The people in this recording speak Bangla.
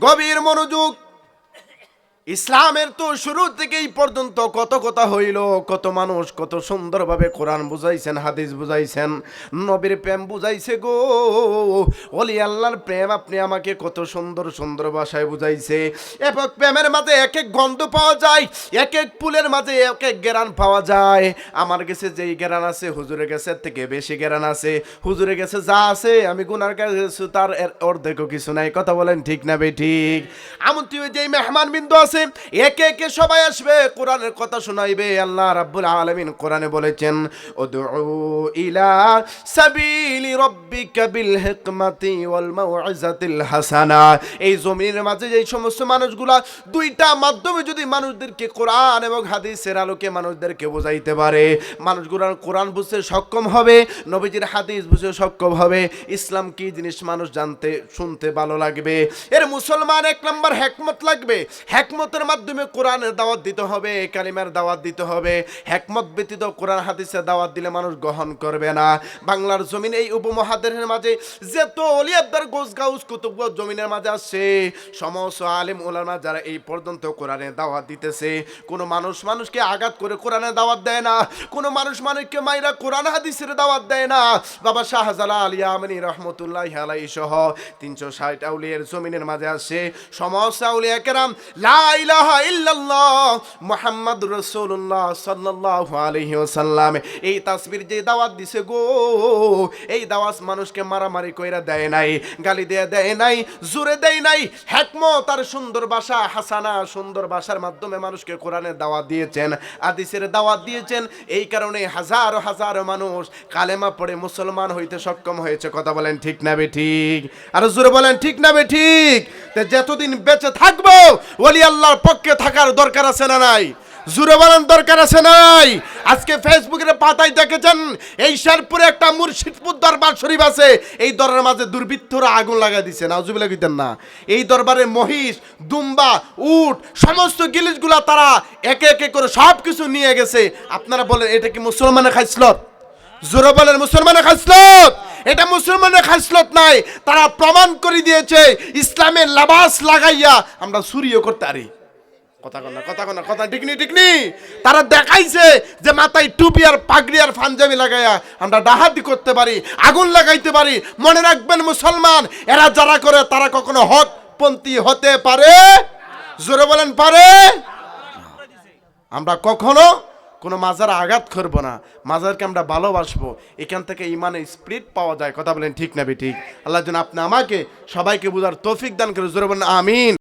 গভীর মনোযোগ ইসলামের তো শুরু থেকেই পর্যন্ত কত কথা হইল, কত মানুষ কত সুন্দরভাবে কোরআন বুঝাইছেন, হাদিস বুঝাইছেন, নবীর প্রেম বুঝাইছে গো। অলি আল্লাহর প্রেম আপনি আমাকে কত সুন্দর সুন্দর ভাষায় বুঝাইছে। এবং প্রেমের মাঝে এক এক গন্ধ পাওয়া যায় এক এক ফুলের মাঝে এক এক গেরান পাওয়া যায়। আমার কাছে যেই গেরান আছে, হুজুরের কাছে থেকে বেশি গেরান আছে। হুজুরের কাছে যা আছে, আমি গুনার কাছে তার এর অর্ধেকও কিছু নাই। কথা বলেন ঠিক না বে ঠিক? আমন্ত্রিত যেই মেহমান বিন্দু আছে একে একে সবাই আসবে, কোরআনের কথা শোনাইবে, আল্লাহ রাব্বুল আলামিন কোরআনে বলেছেন, উদউ ইলা সাবিলি রাব্বিকা বিল হিকমাতি ওয়াল মাউইজাতিল হাসানা। এই জমিনের মাঝে সমস্ত মানুষগুলা, দুইটা মাধ্যমে যদি মানুষদেরকে কোরআন এবং হাদিসের আলোকে মানুষদেরকে বোঝাইতে পারে কোরআন বুঝতে সক্ষম হবে, নবীজির হাদিস বুঝতে সক্ষম হবে, ইসলাম কি জিনিস মানুষ জানতে, শুনতে ভালো লাগবে। এর মুসলমান এক নম্বর হ্যাকমত লাগবে হ্যাকমতের মাধ্যমে কোরআনের দাওয়াত দিতে হবে কালিমার দাওয়াত দিতে হবে। হ্যাকমত ব্যতীত কোরআন হাদিসের দাওয়াত দিলে মানুষ গ্রহণ করবে না। বাংলার জমিন এই উপমহাদেশের মাঝে, যেত অলিয়াবদার গোস গাউস কুতুব জমিনের মাঝে আসছে। সমস্ত আলেম ওলামা যারা এই পর্যন্ত কোরআনের দাওয়াত দিতেছে, কোনো মানুষ মানুষকে আঘাত করে কোরআনের দাওয়াত দেয় না। কোনো মানুষ মানুষকে মাইরা কোরআন হাদিসের দাওয়াত দেয় না। বাবা শাহজালা আলিয়া আমিনী রহমতুল্লাহ আলাই সহ তিনশো ষাট আউলিয়ার জমিনের মাঝে আসছে। সমস্ত আউলিয়া কেরাম, লা মুহাম্মদ রাসূলুল্লাহ সাল্লাল্লাহু আলাইহি ওয়াসাল্লাম। এই তাসবির যে দাওয়াত দিছে গো, এই দাওয়াত মানুষকে মারামারি কইরা দেয় নাই, গালি দিয়ে দেয় নাই জোরে দেয় নাই। হেকমত আর সুন্দর ভাষা, হাসানা সুন্দর ভাষার মাধ্যমে মানুষকে কোরআনের দাওয়াত দিয়েছেন আদিসের দাওয়াত দিয়েছেন। এই কারণে হাজারো হাজারো মানুষ কালেমা পড়ে মুসলমান হইতে সক্ষম হয়েছে। কথা বলেন ঠিক না বে ঠিক? আর জোরে বলেন, ঠিক না বে ঠিক? তা যতদিন বেঁচে থাকব, ওলি আল্লাহর পক্ষে থাকার দরকার আছে না নাই? জুড়ে বলেন দরকার আছে নাই? আজকে ফেসবুকের পাতায় দেখেছেন, এই শেরপুরে একটা মুর্শিদপুর দরবার শরীফ আছে। এই দরবারের মাঝে দুর্বৃত্তরা আগুন লাগা দিছে, নাউজুবিল্লাহ কইতেন না। এই দরবারে মহিষ, দুম্বা, উট, সমস্ত গিলিশগুলা তারা একে একে করে সব কিছু নিয়ে গেছে। আপনারা বলেন, এটা কি মুসলমানের খাইসলত? জোরে বলেন, মুসলমানের খাইসলত? এটা মুসলমানের খাসলত নাই। তারা প্রমাণ করে দিয়েছে, ইসলামের লাবাস লাগাইয়া আমরা চুরিও করতে পারি। কথা কনা কথা কনা কথা টিকনি টিকনি তারা দেখাইছে যে মাথায় টুপি আর পাগড়ি আর পাঞ্জাবি লাগাইয়া আমরা ডাহাতি করতে পারি, আগুন লাগাইতে পারি। মনে রাখবেন মুসলমান, এরা যারা করে তারা কখনো হক পন্থী হতে পারে? জোরে বলেন, পারে? আমরা কখনো কোনো মাজার আঘাত করব না। মাজারকে আমরা ভালোবাসবো। এখান থেকে ইমানের স্প্রিট পাওয়া যায়। কথা বলেন ঠিক না ঠিক আল্লাহ যেন আপনি আমাকে সবাইকে বোঝার তৌফিক দান করে। জোরে বলেন, আমিন।